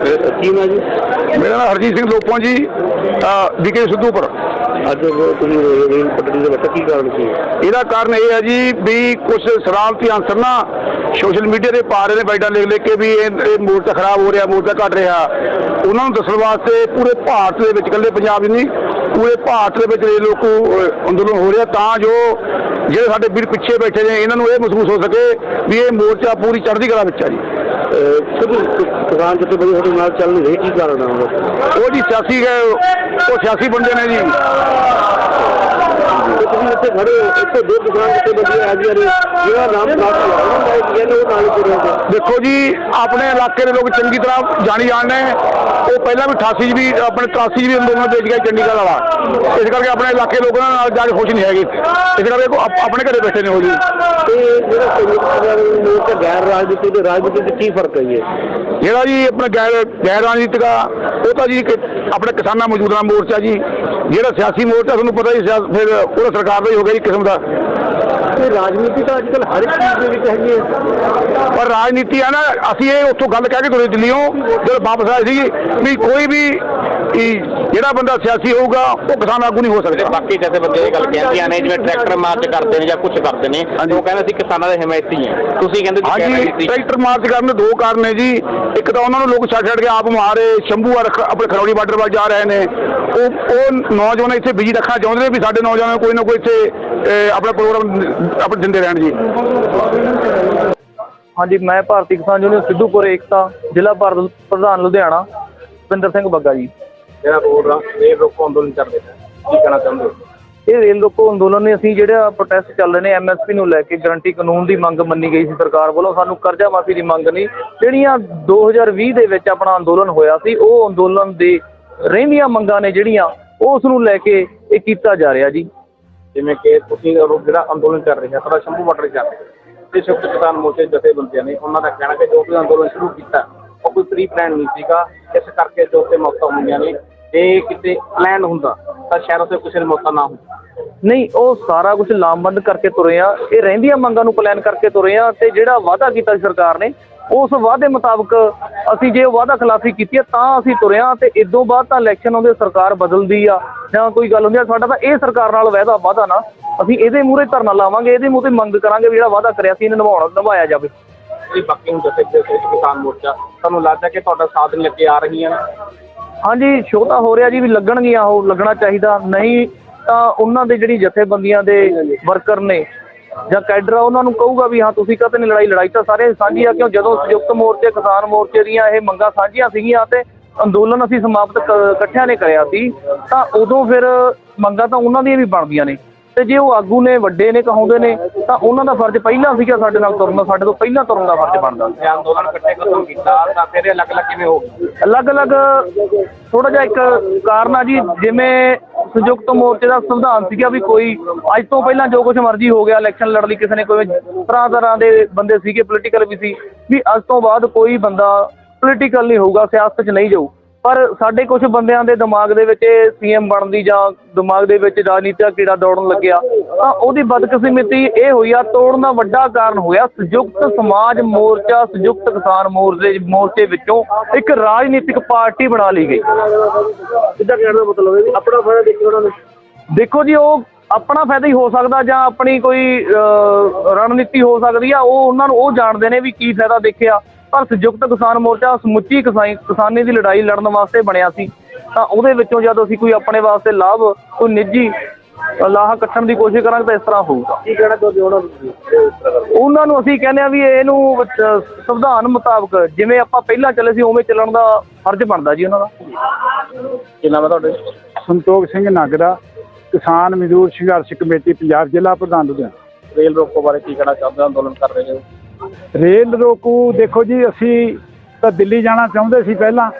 ਕੀ ਨਾ ਜੀ? ਮੇਰਾ ਨਾਮ ਹਰਜੀਤ ਸਿੰਘ ਲੋਪੋਂ ਜੀ ਵਿਕੇ ਸਿੱਧੂਪੁਰ। ਅੱਜ ਤੁਸੀਂ ਰੇਲ ਪਟੜੀ ਦੇ ਬੱਚਾ ਕੀ ਕਾਰਨ ਸੀ? ਇਹਦਾ ਕਾਰਨ ਇਹ ਹੈ ਜੀ ਵੀ ਕੁਝ ਸਰਾਰਤੀ ਅਨਸਰ ਨਾ ਸੋਸ਼ਲ ਮੀਡੀਆ ਤੇ ਪਾ ਰਹੇ ਨੇ ਬਾਈਟਾਂ ਲਿਖ ਲਿਖ ਕੇ ਵੀ ਇਹ ਮੋਰਚਾ ਖਰਾਬ ਹੋ ਰਿਹਾ ਮੋਰਚਾ ਘਟ ਰਿਹਾ। ਉਹਨਾਂ ਨੂੰ ਦੱਸਣ ਵਾਸਤੇ ਪੂਰੇ ਭਾਰਤ ਦੇ ਵਿੱਚ ਇਕੱਲੇ ਪੰਜਾਬ ਨਹੀਂ ਪੂਰੇ ਭਾਰਤ ਦੇ ਵਿੱਚ ਇਹ ਲੋਕੋ ਅੰਦੋਲਨ ਹੋ ਰਿਹਾ ਤਾਂ ਜੋ ਜਿਹੜੇ ਸਾਡੇ ਵੀਰ ਪਿੱਛੇ ਬੈਠੇ ਨੇ ਇਹਨਾਂ ਨੂੰ ਇਹ ਮਹਿਸੂਸ ਹੋ ਸਕੇ ਵੀ ਇਹ ਮੋਰਚਾ ਪੂਰੀ ਚੜ੍ਹਦੀ ਕਲਾ ਵਿੱਚ ਆ ਜੀ। ਸਭ ਕਿਸਾਨ ਜਿੱਥੇ ਬੜੀ ਤੁਹਾਡੇ ਨਾਲ ਚੱਲ ਨਹੀਂ ਰਹੀ ਕੀ ਕਾਰਨ ਉਹਦਾ? ਉਹ ਜੀ ਸਿਆਸੀ ਗਏ ਉਹ ਸਿਆਸੀ ਬੰਦੇ ਨੇ ਜੀ। ਤੇ ਤੁਸੀਂ ਇੱਥੇ ਖੜੇ ਹੋ ਇੱਥੇ ਦੋ ਕਿਸਾਨ ਜਿੱਥੇ ਬੰਦੇ ਆ ਜੀ ਜਿਹੜਾ ਨਾਮ ਨਾਮ ਲਾਉਣਾ ਹੈ ਕਹਿੰਦੇ ਉਹ ਨਾਲ ਜੁੜੇ ਹੋਏ ਦੇਖੋ ਜੀ ਆਪਣੇ ਇਲਾਕੇ ਦੇ ਲੋਕ ਚੰਗੀ ਤਰ੍ਹਾਂ ਜਾਣੀ ਜਾਣਦੇ ਨੇ। ਉਹ ਪਹਿਲਾਂ ਵੀ 88 'ਚ ਵੀ ਆਪਣੇ 83 'ਚ ਵੀ ਅੰਦੋਲਨ ਵੇਚ ਗਿਆ ਚੰਡੀਗੜ੍ਹ ਵਾਲਾ। ਇਸ ਕਰਕੇ ਆਪਣੇ ਇਲਾਕੇ ਲੋਕਾਂ ਨਾਲ ਜਾ ਕੇ ਖੁਸ਼ ਨਹੀਂ ਹੈਗੇ। ਇਸ ਕਰਕੇ ਉਹ ਆਪ- ਆਪਣੇ ਘਰੇ ਬੈਠੇ ਨੇ ਉਹ ਜੀ। ਤੇ ਜਿਹੜਾ ਸੰਯੁਕਤ ਮੋਰਚਾ ਗੈਰ ਰਾਜਨੀਤੀ ਤੇ ਰਾਜਨੀਤੀ ਵਿੱਚ ਕੀ ਫ਼ਰਕ ਹੈ ਜੀ? ਜਿਹੜਾ ਜੀ ਆਪਣਾ ਗੈਰ ਗੈਰ ਰਾਜਨੀਤਿਕ ਉਹ ਤਾਂ ਜੀ ਆਪਣੇ ਕਿਸਾਨਾਂ ਮਜ਼ਦੂਰਾਂ ਮੋਰਚਾ ਜੀ। ਜਿਹੜਾ ਸਿਆਸੀ ਮੋਰਚਾ ਤੁਹਾਨੂੰ ਪਤਾ ਹੀ ਫਿਰ ਉਹਦਾ ਸਰਕਾਰ ਦਾ ਹੀ ਹੋ ਗਿਆ ਜੀ ਕਿਸਮ ਦਾ। ਤੇ ਰਾਜਨੀਤੀ ਤਾਂ ਅੱਜ ਕੱਲ੍ਹ ਹਰ ਇੱਕ ਚੀਜ਼ ਦੇ ਵਿੱਚ ਹੈਗੀ ਹੈ। ਪਰ ਰਾਜਨੀਤੀ ਆ ਨਾ ਅਸੀਂ ਇਹ ਉੱਥੋਂ ਗੱਲ ਕਹਿ ਕੇ ਤੁਰੇ ਦਿੱਲੀੋਂ ਜਦੋਂ ਵਾਪਸ ਆਏ ਸੀ ਵੀ ਕੋਈ ਵੀ ਜਿਹੜਾ ਬੰਦਾ ਸਿਆਸੀ ਹੋਊਗਾ ਉਹ ਕਿਸਾਨ ਆਗੂ ਨਹੀਂ ਹੋ ਸਕਦਾ। ਬਾਕੀ ਜੈਸੇ ਬੰਦੇ ਇਹ ਗੱਲ ਕਹਿੰਦੀਆਂ ਨੇ ਜਿਵੇਂ ਟਰੈਕਟਰ ਮਾਰਚ ਕਰਦੇ ਨੇ ਜਾਂ ਕੁਝ ਕਰਦੇ ਨੇ ਉਹ ਕਹਿੰਦੇ ਸੀ ਕਿਸਾਨਾਂ ਦੇ ਹਮਾਇਤੀ ਹੈ ਤੁਸੀਂ ਕਹਿੰਦੇ ਹਾਂਜੀ ਟਰੈਕਟਰ ਮਾਰਚ ਕਰਨ ਦੇ ਦੋ ਕਾਰਨ ਨੇ ਜੀ। ਇੱਕ ਤਾਂ ਉਹਨਾਂ ਨੂੰ ਲੋਕ ਛੱਡ ਛੱਡ ਕੇ ਆਪ ਮਾਰੇ ਸ਼ੰਭੂ ਆ ਰੱਖ- ਆਪਣੇ ਖਰੌੜੀ ਬਾਰਡਰ ਵੱਲ ਜਾ ਰਹੇ ਨੇ। ਉਹ ਉਹ ਨੌਜਵਾਨ ਇੱਥੇ ਬਿਜ਼ੀ ਰੱਖਣਾ ਚਾਹੁੰਦੇ ਨੇ ਵੀ ਸਾਡੇ ਨੌਜਵਾਨਾਂ ਕੋਈ ਨਾ ਕੋਈ ਇੱਥੇ ਆਪਣਾ ਪ੍ਰੋਗਰਾਮ ਆਪਣੇ ਦਿੰਦੇ ਰਹਿਣ ਜੀ। ਹਾਂਜੀ ਮੈਂ ਭਾਰਤੀ ਕਿਸਾਨ ਯੂਨੀਅਨ ਸਿੱਧੂਪੁਰ ਏਕਤਾ ਜ਼ਿਲ੍ਹਾ ਭਾਰਤ ਪ੍ਰਧਾਨ ਲੁਧਿਆਣਾ ਭਿੰਦਰ ਸਿੰਘ ਬੱਗਾ ਜੀ। ਜਿਹੜਾ ਰੋਡ ਰੇਲ ਰੋਕੋ ਅੰਦੋਲਨ ਚੱਲਦੇ ਨੇ ਕੀ ਕਹਿਣਾ ਚਾਹੁੰਦੇ ਹੋ? ਇਹ ਰੇਲ ਰੋਕੋ ਅੰਦੋਲਨ ਨੇ ਅਸੀਂ ਜਿਹੜਾ ਪ੍ਰੋਟੈਸਟ ਚੱਲ ਰਹੇ ਨੇ ਐਮਐਸਪੀ ਨੂੰ ਲੈ ਕੇ ਗਰੰਟੀ ਕਾਨੂੰਨ ਦੀ ਮੰਗ ਮੰਨੀ ਗਈ ਸੀ ਸਰਕਾਰ ਵੱਲੋਂ ਸਾਨੂੰ ਕਰਜ਼ਾ ਮਾਫੀ ਦੀ ਮੰਗ ਨਹੀਂ। ਜਿਹੜੀਆਂ 2020 ਦੇ ਵਿੱਚ ਆਪਣਾ ਅੰਦੋਲਨ ਹੋਇਆ ਸੀ ਉਹ ਅੰਦੋਲਨ ਦੇ ਰਹਿੰਦੀਆਂ ਮੰਗਾਂ ਨੇ ਜਿਹੜੀਆਂ ਉਸ ਨੂੰ ਲੈ ਕੇ ਇਹ ਕੀਤਾ ਜਾ ਰਿਹਾ ਜੀ। ਜਿਵੇਂ ਕਿ ਤੁਸੀਂ ਉਹ ਜਿਹੜਾ ਅੰਦੋਲਨ ਚੱਲ ਰਿਹਾ, ਸਾਡਾ ਸ਼ੰਭੂ ਬਾਰਡਰ ਚੱਲ ਰਿਹਾ। ਤੇ ਸੰਯੁਕਤ ਕਿਸਾਨ ਮੋਰਚੇ ਜਥੇਬੰਦੀਆਂ ਨੇ ਉਹਨਾਂ ਦਾ ਕਹਿਣਾ ਕਿ ਜੋ ਵੀ ਅੰਦੋਲਨ ਸ਼ੁਰੂ ਕੀਤਾ, ਉਹ ਕੋਈ ਪ੍ਰੀ ਪਲਾਨ ਨਹੀਂ ਸੀਗਾ। ਇਸ ਕਰਕੇ ਜੋ ਤੇ ਮੌਤਾਂ ਹੋਈਆਂ ਨੇ ਇਹ ਕਿਤੇ ਪਲਾਨ ਹੁੰਦਾ, ਤਾਂ ਸ਼ਾਇਦ ਉਸੇ ਕਿਸੇ ਦੀ ਮੌਤਾਂ ਨਾ ਹੁੰਦੀ ਨਹੀਂ, ਉਹ ਸਾਰਾ ਕੁਝ ਲਾਮਬੰਦ ਕਰਕੇ ਤੁਰੇ ਆ। ਇਹ ਰਹਿੰਦੀਆਂ ਮੰਗਾਂ ਨੂੰ ਪਲਾਨ ਕਰਕੇ ਤੁਰੇ ਆ ਤੇ ਜਿਹੜਾ ਵਾਅਦਾ ਕੀਤਾ ਸੀ ਸਰਕਾਰ ਨੇ ਉਸ ਵਾਅਦੇ ਮੁਤਾਬਕ ਅਸੀਂ ਜੇ ਵਾਅਦਾ ਖਿਲਾਫੀ ਕੀਤੀ ਹੈ ਤਾਂ ਅਸੀਂ ਤੁਰੇ ਆ ਤੇ ਇਦੋਂ ਬਾਅਦ ਤਾਂ ਇਲੈਕਸ਼ਨ ਆਉਂਦੇ ਸਰਕਾਰ ਬਦਲਦੀ ਆ ਜਾਂ ਕੋਈ ਗੱਲ ਹੁੰਦੀ ਆ ਸਾਡਾ ਤਾਂ ਇਹ ਸਰਕਾਰ ਨਾਲ ਵਾਅਦਾ ਵਾਅਦਾ ਨਾ। ਅਸੀਂ ਇਹਦੇ ਮੂਹਰੇ ਧਰਨਾ ਲਾਵਾਂਗੇ ਇਹਦੇ ਮੂਹਰੇ ਮੰਗ ਕਰਾਂਗੇ ਵੀ ਜਿਹੜਾ ਵਾਅਦਾ ਕਰਿਆ ਸੀ ਇਹਨੂੰ ਨਿਭਾਉਣਾ ਨਿਭਾਇਆ ਜਾਵੇ। ਤੁਸੀਂ ਬਾਕੀ ਹੁਣ ਜਥੇ ਦੇ ਵਿੱਚ ਕਿਸਾਨ ਮੋਰਚਾ ਤੁਹਾਨੂੰ ਲੱਗਦਾ ਕਿ ਤੁਹਾਡਾ ਸਾਥ ਨਹੀਂ ਲੱਗੇ ਆ ਰਹੀਆਂ ਹਾਂਜੀ ਸ਼ੋਅ ਤਾਂ ਹੋ ਰਿਹਾ ਜੀ ਵੀ ਲੱਗਣਗੀਆਂ ਉਹ ਲੱਗਣਾ ਚਾਹੀਦਾ। ਨਹੀਂ ਤਾਂ ਉਹਨਾਂ ਦੇ ਜਿਹੜੀ ਜਥੇਬੰਦੀਆਂ ਦੇ ਵਰਕਰ ਨੇ ਜਾਂ ਕੈਡਰ ਆ ਉਹਨਾਂ ਨੂੰ ਕਹੂਗਾ ਵੀ ਹਾਂ ਤੁਸੀਂ ਕਦੇ ਨਹੀਂ ਲੜਾਈ ਲੜਾਈ ਤਾਂ ਸਾਰੇ ਸਾਂਝੀ ਆ ਕਿਉਂ? ਜਦੋਂ ਸੰਯੁਕਤ ਮੋਰਚੇ ਕਿਸਾਨ ਮੋਰਚੇ ਦੀਆਂ ਇਹ ਮੰਗਾਂ ਸਾਂਝੀਆਂ ਸੀਗੀਆਂ ਤੇ ਅੰਦੋਲਨ ਅਸੀਂ ਸਮਾਪਤ ਇਕੱਠਿਆਂ ਨੇ ਕਰਿਆ ਸੀ ਤਾਂ ਉਦੋਂ ਫਿਰ ਮੰਗਾਂ ਤਾਂ ਉਹਨਾਂ ਦੀਆਂ ਵੀ ਬਣਦੀਆਂ ਨੇ। ਤੇ ਜੇ ਉਹ ਆਗੂ ਨੇ ਵੱਡੇ ਨੇ ਕਹਾਉਂਦੇ ਨੇ ਤਾਂ ਉਹਨਾਂ ਦਾ ਫਰਜ਼ ਪਹਿਲਾਂ ਸੀਗਾ ਸਾਡੇ ਨਾਲ ਤੁਰਨ ਸਾਡੇ ਤੋਂ ਪਹਿਲਾਂ ਤੁਰਨ ਦਾ ਫਰਜ਼ ਬਣਦਾ। ਸੀ ਅੰਦੋਲਨ ਇਕੱਠੇ ਖਤਮ ਕੀਤਾ ਤਾਂ ਫਿਰ ਇਹ ਅਲੱਗ-ਅਲੱਗ ਕਿਵੇਂ ਹੋ? ਅਲੱਗ-ਅਲੱਗ ਥੋੜਾ ਜਿਹਾ ਇੱਕ ਕਾਰਨ ਆ ਜੀ ਜਿਵੇਂ ਸੰਯੁਕਤ ਮੋਰਚੇ ਦਾ ਸੰਵਿਧਾਨ ਸੀਗਾ ਵੀ ਕੋਈ, ਅੱਜ ਤੋਂ ਪਹਿਲਾਂ ਜੋ ਕੁਝ ਮਰਜ਼ੀ ਹੋ ਗਿਆ ਇਲੈਕਸ਼ਨ ਲੜ ਲਈ ਕਿਸੇ ਨੇ, ਕੋਈ ਤਰ੍ਹਾਂ ਤਰ੍ਹਾਂ ਦੇ ਬੰਦੇ ਸੀਗੇ ਪੋਲੀਟੀਕਲ ਵੀ ਸੀ, ਵੀ ਅੱਜ ਤੋਂ ਬਾਅਦ ਕੋਈ ਬੰਦਾ ਪੋਲੀਟੀਕਲ ਨਹੀਂ ਹੋਊਗਾ, ਸਿਆਸਤ 'ਚ ਨਹੀਂ ਜਾਊ। ਪਰ ਸਾਡੇ ਕੁਝ ਬੰਦਿਆਂ ਦੇ ਦਿਮਾਗ ਦੇ ਵਿੱਚ ਸੀਐਮ ਬਣਨ ਦੀ ਜਾਂ ਦਿਮਾਗ ਦੇ ਵਿੱਚ ਰਾਜਨੀਤਿਕ ਕੀੜਾ ਦੌੜਨ ਲੱਗਿਆ ਤਾਂ ਉਹਦੀ ਬਦਕਿਸਮਤੀ ਇਹ ਹੋਈ ਆ ਤੋੜਨ ਦਾ ਵੱਡਾ ਕਾਰਨ ਹੋਇਆ ਸੰਯੁਕਤ ਸਮਾਜ ਮੋਰਚਾ ਸੰਯੁਕਤ ਕਿਸਾਨ ਮੋਰਚੇ ਮੋਰਚੇ ਵਿੱਚੋਂ ਇੱਕ ਰਾਜਨੀਤਿਕ ਪਾਰਟੀ ਬਣਾ ਲਈ ਗਈ। ਸਿੱਧਾ ਕਹਿਣ ਦਾ ਮਤਲਬ ਹੈ ਵੀ ਆਪਣਾ ਫਾਇਦਾ ਦੇਖੀ ਉਹਨਾਂ ਨੇ? ਦੇਖੋ ਜੀ ਉਹ ਆਪਣਾ ਫਾਇਦਾ ਹੀ ਹੋ ਸਕਦਾ ਜਾਂ ਆਪਣੀ ਕੋਈ ਰਣਨੀਤੀ ਹੋ ਸਕਦੀ ਆ ਉਹ ਉਹਨਾਂ ਨੂੰ ਉਹ ਜਾਣਦੇ ਨੇ ਵੀ ਕੀ ਫਾਇਦਾ ਦੇਖਿਆ। ਪਰ ਸੰਯੁਕਤ ਕਿਸਾਨ ਮੋਰਚਾ ਸਮੁੱਚੀ ਕਿਸਾਈ ਕਿਸਾਨੀ ਦੀ ਲੜਾਈ ਲੜਨ ਵਾਸਤੇ ਬਣਿਆ ਸੀ। ਤਾਂ ਉਹਦੇ ਵਿੱਚੋਂ ਜਦ ਅਸੀਂ ਕੋਈ ਆਪਣੇ ਵਾਸਤੇ ਲਾਭ ਕੋਈ ਨਿੱਜੀ ਲਾਹ ਕੱਟਣ ਦੀ ਕੋਸ਼ਿਸ਼ ਕਰਾਂਗੇ ਤਾਂ ਇਸ ਤਰ੍ਹਾਂ ਹੋਊਗਾ। ਕੀ ਕਹਿਣਾ ਚਾਹੁੰਦੇ ਹੋ ਉਹਨਾਂ ਨੂੰ ਉਹਨਾਂ ਨੂੰ ਅਸੀਂ ਕਹਿੰਦੇ ਆ ਵੀ ਇਹਨੂੰ ਸੰਵਿਧਾਨ ਮੁਤਾਬਕ ਜਿਵੇਂ ਆਪਾਂ ਪਹਿਲਾਂ ਚੱਲੇ ਸੀ ਉਵੇਂ ਚੱਲਣ ਦਾ ਫਰਜ਼ ਬਣਦਾ ਜੀ ਉਹਨਾਂ ਦਾ। ਕੀ ਨਾਮ ਹੈ ਤੁਹਾਡੇ? ਸੰਤੋਖ ਸਿੰਘ ਨਾਗਰਾ ਕਿਸਾਨ ਮਜ਼ਦੂਰ ਸੰਘਰਸ਼ ਕਮੇਟੀ ਪੰਜਾਬ ਜ਼ਿਲ੍ਹਾ ਪ੍ਰਧਾਨ ਲੁਧਿਆਣਾ। ਰੇਲ ਰੋਕੋ ਬਾਰੇ ਕੀ ਕਹਿਣਾ ਚਾਹੁੰਦੇ ਹੋ? ਅੰਦੋਲਨ ਕਰ ਰਹੇ ਹੋ? ਰੇਲ ਰੋਕੂ, ਦੇਖੋ ਜੀ, ਅਸੀਂ ਤਾਂ ਦਿੱਲੀ ਜਾਣਾ ਚਾਹੁੰਦੇ ਸੀ ਪਹਿਲਾਂ।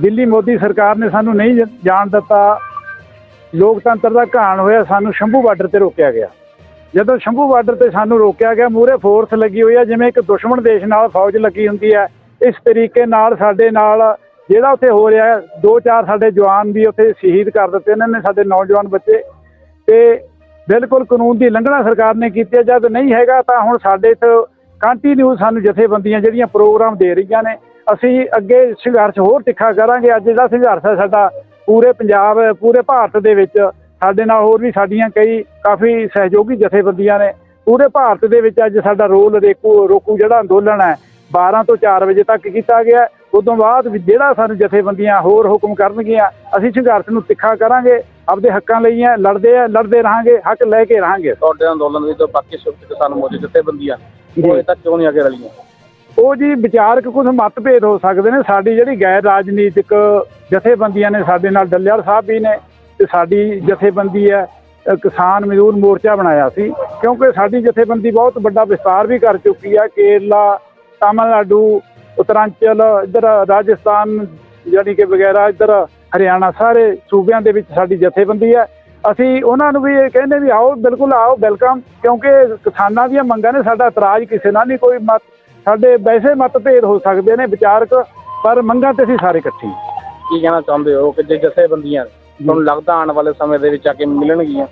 ਦਿੱਲੀ ਮੋਦੀ ਸਰਕਾਰ ਨੇ ਸਾਨੂੰ ਨਹੀਂ ਜਾਣ ਦਿੱਤਾ। ਲੋਕਤੰਤਰ ਦਾ ਘਾਣ ਹੋਇਆ, ਸਾਨੂੰ ਸ਼ੰਭੂ ਬਾਰਡਰ ਤੇ ਰੋਕਿਆ ਗਿਆ। ਜਦੋਂ ਸ਼ੰਭੂ ਬਾਰਡਰ ਤੇ ਸਾਨੂੰ ਰੋਕਿਆ ਗਿਆ ਮੂਰੇ ਫੋਰਸ ਲੱਗੀ ਹੋਈ ਹੈ, ਜਿਵੇਂ ਇੱਕ ਦੁਸ਼ਮਣ ਦੇਸ਼ ਨਾਲ ਫੌਜ ਲੱਗੀ ਹੁੰਦੀ ਹੈ। ਇਸ ਤਰੀਕੇ ਨਾਲ ਸਾਡੇ ਨਾਲ ਜਿਹੜਾ ਉੱਥੇ ਹੋ ਰਿਹਾ ਦੋ ਚਾਰ ਸਾਡੇ ਜਵਾਨ ਵੀ ਉੱਥੇ ਸ਼ਹੀਦ ਕਰ ਦਿੱਤੇ ਇਹਨਾਂ ਨੇ ਸਾਡੇ ਨੌਜਵਾਨ ਬੱਚੇ। ਤੇ ਬਿਲਕੁਲ ਕਾਨੂੰਨ ਦੀ ਲੰਘਣਾ ਸਰਕਾਰ ਨੇ ਕੀਤੀ ਹੈ, ਜਦ ਨਹੀਂ ਹੈਗਾ ਤਾਂ ਹੁਣ ਸਾਡੇ ਇੱਥੇ ਕੰਟੀਨਿਊ ਸਾਨੂੰ ਜਥੇਬੰਦੀਆਂ ਜਿਹੜੀਆਂ ਪ੍ਰੋਗਰਾਮ ਦੇ ਰਹੀਆਂ ਨੇ, ਅਸੀਂ ਅੱਗੇ ਸੰਘਰਸ਼ ਹੋਰ ਤਿੱਖਾ ਕਰਾਂਗੇ। ਅੱਜ ਜਿਹੜਾ ਸੰਘਰਸ਼ ਹੈ ਸਾਡਾ ਪੂਰੇ ਪੰਜਾਬ, ਪੂਰੇ ਭਾਰਤ ਦੇ ਵਿੱਚ। ਸਾਡੇ ਨਾਲ ਹੋਰ ਵੀ ਸਾਡੀਆਂ ਕਈ ਕਾਫੀ ਸਹਿਯੋਗੀ ਜਥੇਬੰਦੀਆਂ ਨੇ। ਪੂਰੇ ਭਾਰਤ ਦੇ ਵਿੱਚ ਅੱਜ ਸਾਡਾ ਰੋਲ ਰੇਕੂ, ਰੋਕੂ ਜਿਹੜਾ ਅੰਦੋਲਨ ਹੈ 12 ਤੋਂ 4 ਵਜੇ ਤੱਕ ਕੀਤਾ ਗਿਆ। ਉਦੋਂ ਬਾਅਦ ਵੀ ਜਿਹੜਾ ਸਾਨੂੰ ਜਥੇਬੰਦੀਆਂ ਹੋਰ ਹੁਕਮ ਕਰਨਗੀਆਂ, ਅਸੀਂ ਸੰਘਰਸ਼ ਨੂੰ ਤਿੱਖਾ ਕਰਾਂਗੇ। ਆਪਦੇ ਹੱਕਾਂ ਲਈ ਹੈ, ਲੜਦੇ ਆ ਲੜਦੇ ਰਹਾਂਗੇ, ਹੱਕ ਲੈ ਕੇ ਰਹਾਂਗੇ। ਤੁਹਾਡੇ ਅੰਦੋਲਨ ਵਿੱਚ ਬਾਕੀ ਸੰਯੁਕਤ ਕਿਸਾਨ ਮੋਰਚੇ ਜਥੇਬੰਦੀਆਂ ਉਹ ਅਜੇ ਤੱਕ ਕਿਉਂ ਨਹੀਂ ਅੱਗੇ ਰਲੀਆਂ? ਉਹ ਜੀ ਵਿਚਾਰਕ ਕੁਝ ਮਤਭੇਦ ਹੋ ਸਕਦੇ ਨੇ। ਸਾਡੀ ਜਿਹੜੀ ਗੈਰ ਰਾਜਨੀਤਿਕ ਜਥੇਬੰਦੀਆਂ ਨੇ ਸਾਡੇ ਨਾਲ ਡੱਲੇਵਾਲ ਸਾਹਿਬ ਵੀ ਨੇ ਤੇ ਸਾਡੀ ਜਥੇਬੰਦੀ ਹੈ ਕਿਸਾਨ ਮਜ਼ਦੂਰ ਮੋਰਚਾ ਬਣਾਇਆ ਸੀ। ਕਿਉਂਕਿ ਸਾਡੀ ਜਥੇਬੰਦੀ ਬਹੁਤ ਵੱਡਾ ਵਿਸਤਾਰ ਵੀ ਕਰ ਚੁੱਕੀ ਹੈ। ਕੇਰਲਾ ਤਾਮਿਲਨਾਡੂ ਉੱਤਰਾਂਚਲ ਇੱਧਰ ਰਾਜਸਥਾਨ ਜਾਣੀ ਕਿ ਵਗੈਰਾ ਇੱਧਰ ਹਰਿਆਣਾ ਸਾਰੇ ਸੂਬਿਆਂ ਦੇ ਵਿੱਚ ਸਾਡੀ ਜਥੇਬੰਦੀ ਹੈ। ਅਸੀਂ ਉਹਨਾਂ ਨੂੰ ਵੀ ਇਹ ਕਹਿੰਦੇ ਵੀ ਆਓ ਬਿਲਕੁਲ ਆਓ ਵੈਲਕਮ ਕਿਉਂਕਿ ਕਿਸਾਨਾਂ ਦੀਆਂ ਮੰਗਾਂ ਨੇ ਸਾਡਾ ਇਤਰਾਜ਼ ਕਿਸੇ ਨਾਲ ਨਹੀਂ ਕੋਈ ਮਤ ਸਾਡੇ ਵੈਸੇ ਮਤਭੇਦ ਹੋ ਸਕਦੇ ਨੇ ਵਿਚਾਰਕ ਪਰ ਮੰਗਾਂ ਤੇ ਅਸੀਂ ਸਾਰੇ ਇਕੱਠੇ ਹਾਂ। ਕੀ ਕਹਿਣਾ ਚਾਹੁੰਦੇ ਹੋ ਕਿ ਜੇ ਜਥੇਬੰਦੀਆਂ ਤੁਹਾਨੂੰ ਲੱਗਦਾ ਆਉਣ ਵਾਲੇ ਸਮੇਂ ਦੇ ਵਿੱਚ ਆ ਕੇ ਮਿਲਣਗੀਆਂ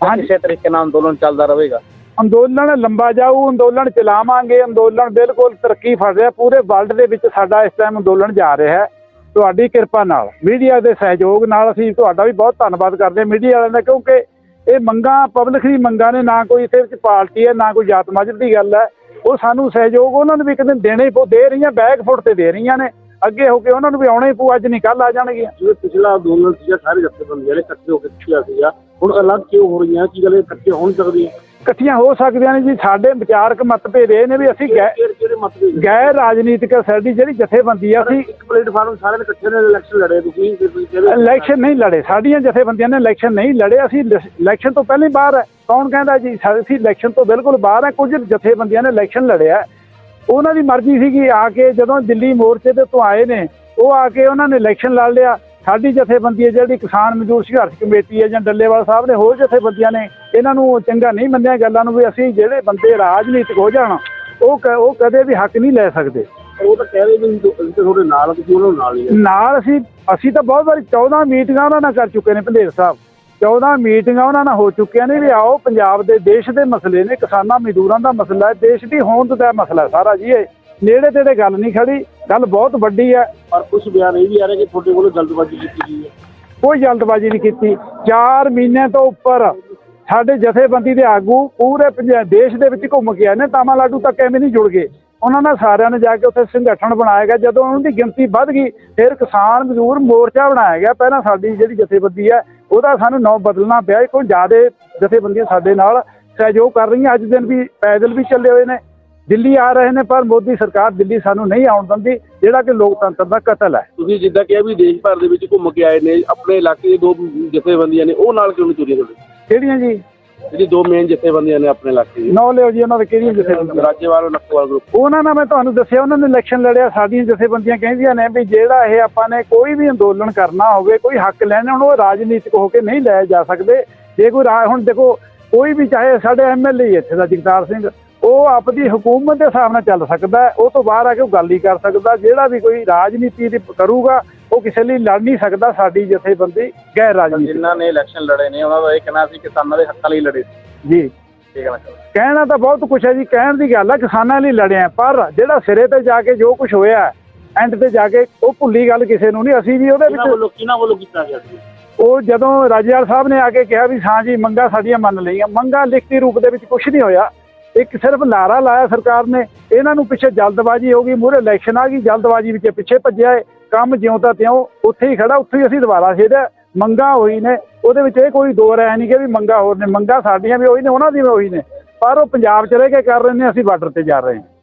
ਹਾਂਜੀ। ਕਿਸੇ ਤਰੀਕੇ ਨਾਲ ਅੰਦੋਲਨ ਚੱਲਦਾ ਰਹੇਗਾ ਅੰਦੋਲਨ ਲੰਬਾ ਜਾਊ ਅੰਦੋਲਨ ਚਲਾਵਾਂਗੇ ਅੰਦੋਲਨ ਬਿਲਕੁਲ ਤਰੱਕੀ ਫੜ ਰਿਹਾ ਪੂਰੇ ਵਰਲਡ ਦੇ ਵਿੱਚ ਸਾਡਾ ਇਸ ਟਾਈਮ ਅੰਦੋਲਨ ਜਾ ਰਿਹਾ ਹੈ ਤੁਹਾਡੀ ਕਿਰਪਾ ਨਾਲ, ਮੀਡੀਆ ਦੇ ਸਹਿਯੋਗ ਨਾਲ ਅਸੀਂ ਤੁਹਾਡਾ ਵੀ ਬਹੁਤ ਧੰਨਵਾਦ ਕਰਦੇ ਹਾਂ ਮੀਡੀਆ ਵਾਲਿਆਂ ਦਾ, ਕਿਉਂਕਿ ਇਹ ਮੰਗਾਂ ਪਬਲਿਕ ਦੀ ਮੰਗਾਂ ਨੇ ਨਾ ਕੋਈ ਇਹਦੇ ਵਿੱਚ ਪਾਰਟੀ ਹੈ, ਨਾ ਕੋਈ ਜਾਤ ਮਜ਼ਹਬ ਦੀ ਗੱਲ ਹੈ। ਉਹ ਸਾਨੂੰ ਸਹਿਯੋਗ ਉਹਨਾਂ ਨੂੰ ਵੀ ਇੱਕ ਦਿਨ ਦੇਣੇ ਹੀ ਪਊ, ਦੇ ਰਹੀਆਂ, ਬੈਕ ਫੁੱਟ ਤੇ ਦੇ ਰਹੀਆਂ ਨੇ। ਅੱਗੇ ਹੋ ਕੇ ਉਹਨਾਂ ਨੂੰ ਵੀ ਆਉਣੇ ਹੀ ਪਊ, ਅੱਜ ਨਹੀਂ ਕੱਲ ਆ ਜਾਣਗੀਆਂ। ਜਿਵੇਂ ਪਿਛਲਾ ਅੰਦੋਲਨ ਸੀਗਾ, ਸਾਰੇ ਜਥੇਬੰਦੀਆਂ ਨੇ ਇਕੱਠੇ ਹੋ ਕੇ ਕੀਤਾ ਸੀਗਾ। ਹੁਣ ਅਲੱਗ ਕਿਉਂ ਹੋ ਰਹੀਆਂ, ਕੀ ਗੱਲ ਇਹ ਇਕੱਠੇ ਹੋਣ ਸਕਦੀਆਂ ਇਕੱਠੀਆਂ ਹੋ ਸਕਦੀਆਂ ਨੇ ਜੀ ਸਾਡੇ ਵਿਚਾਰਕ ਮਤਭੇਦ ਇਹ ਨੇ ਵੀ ਅਸੀਂ ਮਤਲਬ ਗੈਰ ਰਾਜਨੀਤਿਕ ਸਾਡੀ ਜਿਹੜੀ ਜਥੇਬੰਦੀ ਆ ਅਸੀਂ ਇੱਕ ਪਲੇਟਫਾਰਮ ਸਾਰੇ ਨੇ ਇਕੱਠੇ ਨੇ ਇਲੈਕਸ਼ਨ ਲੜੇ ਤੁਸੀਂ ਇਲੈਕਸ਼ਨ ਨਹੀਂ ਲੜੇ ਸਾਡੀਆਂ ਜਥੇਬੰਦੀਆਂ ਨੇ ਇਲੈਕਸ਼ਨ ਨਹੀਂ ਲੜੇ ਅਸੀਂ ਇਲੈਕਸ਼ਨ ਤੋਂ ਪਹਿਲਾਂ ਹੀ ਬਾਹਰ ਹੈ ਕੌਣ ਕਹਿੰਦਾ ਜੀ ਸਾ- ਅਸੀਂ ਇਲੈਕਸ਼ਨ ਤੋਂ ਬਿਲਕੁਲ ਬਾਹਰ ਹੈ ਕੁਝ ਜਥੇਬੰਦੀਆਂ ਨੇ ਇਲੈਕਸ਼ਨ ਲੜਿਆ। ਉਹਨਾਂ ਦੀ ਮਰਜ਼ੀ ਸੀਗੀ ਆ ਕੇ ਜਦੋਂ ਦਿੱਲੀ ਮੋਰਚੇ ਦੇ ਤੋਂ ਆਏ ਨੇ ਉਹ ਆ ਕੇ ਉਹਨਾਂ ਨੇ ਇਲੈਕਸ਼ਨ ਲੜ ਲਿਆ। ਸਾਡੀ ਜਥੇਬੰਦੀ ਹੈ ਜਿਹੜੀ ਕਿਸਾਨ ਮਜ਼ਦੂਰ ਸੰਘਰਸ਼ ਕਮੇਟੀ ਹੈ ਜਾਂ ਡੱਲੇਵਾਲ ਸਾਹਿਬ ਨੇ ਹੋਰ ਜਥੇਬੰਦੀਆਂ ਨੇ ਇਹਨਾਂ ਨੂੰ ਚੰਗਾ ਨਹੀਂ ਮੰਨਿਆ ਗੱਲਾਂ ਨੂੰ ਵੀ ਅਸੀਂ ਜਿਹੜੇ ਬੰਦੇ ਰਾਜਨੀਤਿਕ ਹੋ ਜਾਣ ਉਹ ਉਹ ਕਦੇ ਵੀ ਹੱਕ ਨਹੀਂ ਲੈ ਸਕਦੇ। ਉਹ ਤਾਂ ਕਹਿ ਰਹੇ ਵੀ ਅਸੀਂ ਤਾਂ ਤੁਹਾਡੇ ਨਾਲ ਤੁਸੀਂ ਉਹਨਾਂ ਨਾਲ ਹੀ ਆ। ਨਾਲ ਅਸੀਂ ਅਸੀਂ ਤਾਂ ਬਹੁਤ ਵਾਰੀ 14 ਮੀਟਿੰਗਾਂ ਉਹਨਾਂ ਨਾਲ ਕਰ ਚੁੱਕੇ ਨੇ ਭੰਡੇਰ ਸਾਹਿਬ। 14 ਮੀਟਿੰਗਾਂ ਉਹਨਾਂ ਨਾਲ ਹੋ ਚੁੱਕੀਆਂ ਨੇ ਵੀ ਆਓ ਪੰਜਾਬ ਦੇ ਦੇਸ਼ ਦੇ ਮਸਲੇ ਨੇ ਕਿਸਾਨਾਂ ਮਜ਼ਦੂਰਾਂ ਦਾ ਮਸਲਾ ਹੈ ਦੇਸ਼ ਦੀ ਹੋਂਦ ਦਾ ਮਸਲਾ ਸਾਰਾ ਜੀ ਇਹ। ਨੇੜੇ ਤੇੜੇ ਗੱਲ ਨਹੀਂ ਖੜੀ ਗੱਲ ਬਹੁਤ ਵੱਡੀ ਹੈ। ਪਰ ਕੁਝ ਬਿਆਨ ਇਹ ਵੀ ਆ ਰਿਹਾ ਕਿ ਤੁਹਾਡੇ ਵੱਲੋਂ ਜਲਦਬਾਜ਼ੀ ਕੀਤੀ ਗਈ ਹੈ। ਕੋਈ ਜਲਦਬਾਜ਼ੀ ਨਹੀਂ ਕੀਤੀ। 4 ਮਹੀਨੇ ਤੋਂ ਉੱਪਰ ਸਾਡੇ ਜਥੇਬੰਦੀ ਦੇ ਆਗੂ ਪੂਰੇ ਪੰਜਾਬ ਦੇਸ਼ ਦੇ ਵਿੱਚ ਘੁੰਮ ਕੇ ਆਏ ਨੇ ਤਾਮਿਲਨਾਡੂ ਤੱਕ ਐਵੇਂ ਨਹੀਂ ਜੁੜ ਗਏ। ਉਹਨਾਂ ਨਾਲ ਸਾਰਿਆਂ ਨੇ ਜਾ ਕੇ ਉੱਥੇ ਸੰਗਠਨ ਬਣਾਇਆ ਗਿਆ। ਜਦੋਂ ਉਹਨਾਂ ਦੀ ਗਿਣਤੀ ਵੱਧ ਗਈ ਫਿਰ ਕਿਸਾਨ ਮਜ਼ਦੂਰ ਮੋਰਚਾ ਬਣਾਇਆ ਗਿਆ। ਪਹਿਲਾਂ ਸਾਡੀ ਜਿਹੜੀ ਜਥੇਬੰਦੀ ਹੈ ਉਹਦਾ ਸਾਨੂੰ ਨਾਮ ਬਦਲਣਾ ਪਿਆ। ਕੋਈ ਜ਼ਿਆਦਾ ਜਥੇਬੰਦੀਆਂ ਸਾਡੇ ਨਾਲ ਸਹਿਯੋਗ ਕਰ ਰਹੀਆਂ। ਅੱਜ ਦਿਨ ਵੀ ਪੈਦਲ ਵੀ ਚੱਲੇ ਹੋਏ ਨੇ। ਦਿੱਲੀ ਆ ਰਹੇ ਨੇ ਪਰ ਮੋਦੀ ਸਰਕਾਰ ਦਿੱਲੀ ਸਾਨੂੰ ਨਹੀਂ ਆਉਣ ਦਿੰਦੀ ਜਿਹੜਾ ਕਿ ਲੋਕਤੰਤਰ ਦਾ ਕਤਲ ਹੈ। ਤੁਸੀਂ ਜਿੱਦਾਂ ਕਿਹਾ ਵੀ ਦੇਸ਼ ਭਰ ਦੇ ਵਿੱਚ ਘੁੰਮ ਕੇ ਆਏ ਨੇ ਆਪਣੇ ਇਲਾਕੇ ਦੇ ਦੋ ਜਥੇਬੰਦੀਆਂ ਨੇ ਉਹ ਨਾਲ ਕਿਉਂ ਨਹੀਂ ਤੁਰੀਆਂ ਤੁਹਾਡੇ? ਕਿਹੜੀਆਂ ਜੀ? ਜਿਹੜੀ ਦੋ ਮੇਨ ਜਥੇਬੰਦੀਆਂ ਨੇ ਆਪਣੇ ਇਲਾਕੇ ਦੀ ਨੌ ਲਿਓ ਜੀ ਉਹਨਾਂ ਦੇ ਕਿਹੜੀਆਂ ਜਥੇਬੰਦੀਆਂ ਰਾਜੇਵਾਲ ਨਕਵਾਲ ਗਰੁੱਪ ਉਹਨਾਂ ਨਾਲ ਮੈਂ ਤੁਹਾਨੂੰ ਦੱਸਿਆ ਉਹਨਾਂ ਨੇ ਇਲੈਕਸ਼ਨ ਲੜਿਆ ਸਾਡੀਆਂ ਜਥੇਬੰਦੀਆਂ ਕਹਿੰਦੀਆਂ ਨੇ ਵੀ ਜਿਹੜਾ ਇਹ ਆਪਾਂ ਨੇ ਕੋਈ ਵੀ ਅੰਦੋਲਨ ਕਰਨਾ ਹੋਵੇ ਕੋਈ ਹੱਕ ਲੈਣਾ ਹੁਣ ਉਹ ਰਾਜਨੀਤਿਕ ਹੋ ਕੇ ਨਹੀਂ ਲੈ ਜਾ ਸਕਦੇ। ਜੇ ਕੋਈ ਹੁਣ ਦੇਖੋ ਕੋਈ ਵੀ ਚਾਹੇ ਸਾਡੇ ਐਮਐਲਏ ਇੱਥੇ ਦਾ ਜਗਤਾਰ ਸਿੰਘ। ਉਹ ਆਪਦੀ ਹਕੂਮਤ ਦੇ ਹਿਸਾਬ ਨਾਲ ਚੱਲ ਸਕਦਾ। ਉਹ ਤੋਂ ਬਾਹਰ ਆ ਕੇ ਉਹ ਗੱਲ ਹੀ ਕਰ ਸਕਦਾ। ਜਿਹੜਾ ਵੀ ਕੋਈ ਰਾਜਨੀਤੀ ਦੀ ਕਰੂਗਾ ਉਹ ਕਿਸੇ ਲਈ ਲੜ ਨਹੀਂ ਸਕਦਾ ਸਾਡੀ ਜਥੇਬੰਦੀ ਗੈਰ ਰਾਜਨੀਤਿਕ ਜਿਨ੍ਹਾਂ ਨੇ ਇਲੈਕਸ਼ਨ ਲੜੇ ਨੇ ਉਹਨਾਂ ਦਾ ਇਹ ਕਹਿਣਾ ਸੀ ਕਿਸਾਨਾਂ ਦੇ ਹੱਕਾਂ ਲਈ ਲੜੇ ਸੀ। ਜੀ। ਕਹਿਣਾ ਤਾਂ ਬਹੁਤ ਕੁਛ ਹੈ ਜੀ। ਕਹਿਣ ਦੀ ਗੱਲ ਹੈ ਕਿਸਾਨਾਂ ਲਈ ਲੜਿਆ ਪਰ ਜਿਹੜਾ ਸਿਰੇ ਤੇ ਜਾ ਕੇ ਜੋ ਕੁਝ ਹੋਇਆ ਐਂਡ ਤੇ ਜਾ ਕੇ ਉਹ ਭੁੱਲੀ ਗੱਲ ਕਿਸੇ ਨੂੰ ਨਹੀਂ। ਅਸੀਂ ਵੀ ਉਹਦੇ ਕਿਹਨਾਂ ਵਿੱਚ ਵੱਲੋਂ ਕਿਹਨਾਂ ਵੱਲੋਂ ਕੀਤਾ ਗਿਆ ਸੀ? ਉਹ ਜਦੋਂ ਰਾਜੇਵਾਲ ਸਾਹਿਬ ਨੇ ਆ ਕੇ ਕਿਹਾ ਵੀ ਹਾਂ ਜੀ ਮੰਗਾ ਸਾਡੀਆਂ ਮੰਨ ਲਈਆਂ। ਮੰਗਾ ਲਿਖਤੀ ਰੂਪ ਦੇ ਵਿੱਚ ਕੁਝ ਨਹੀਂ ਹੋਇਆ। ਇੱਕ ਸਿਰਫ ਲਾਰਾ ਲਾਇਆ ਸਰਕਾਰ ਨੇ, ਇਹਨਾਂ ਨੂੰ ਪਿੱਛੇ ਜਲਦਬਾਜ਼ੀ ਹੋ ਗਈ, ਮੂਹਰੇ ਇਲੈਕਸ਼ਨ ਆ ਗਈ, ਜਲਦਬਾਜ਼ੀ ਵਿੱਚ ਪਿੱਛੇ ਭੱਜਿਆ ਏ, ਕੰਮ ਜਿਉਂ ਤਾਂ ਤਿਉਂ, ਉੱਥੇ ਹੀ ਖੜਾ, ਉੱਥੇ ਹੀ ਅਸੀਂ ਦੁਬਾਰਾ ਛੇੜਿਆ ਮੰਗਾ ਹੋਈ ਨੇ, ਉਹਦੇ ਵਿੱਚ ਇਹ ਕੋਈ ਦੋ ਰਹਿ ਨਹੀਂ ਕਿ ਵੀ ਮੰਗਾ ਹੋਰ ਨੇ, ਮੰਗਾ ਸਾਡੀਆਂ ਵੀ ਉਹੀ ਨੇ, ਉਹਨਾਂ ਦੀ ਵੀ ਉਹੀ ਨੇ, ਪਰ ਉਹ ਪੰਜਾਬ ਚ ਰਹਿ ਕੇ ਕਰ ਰਹੇ ਨੇ, ਅਸੀਂ ਬਾਰਡਰ ਤੇ ਜਾ ਰਹੇ ਹਾਂ।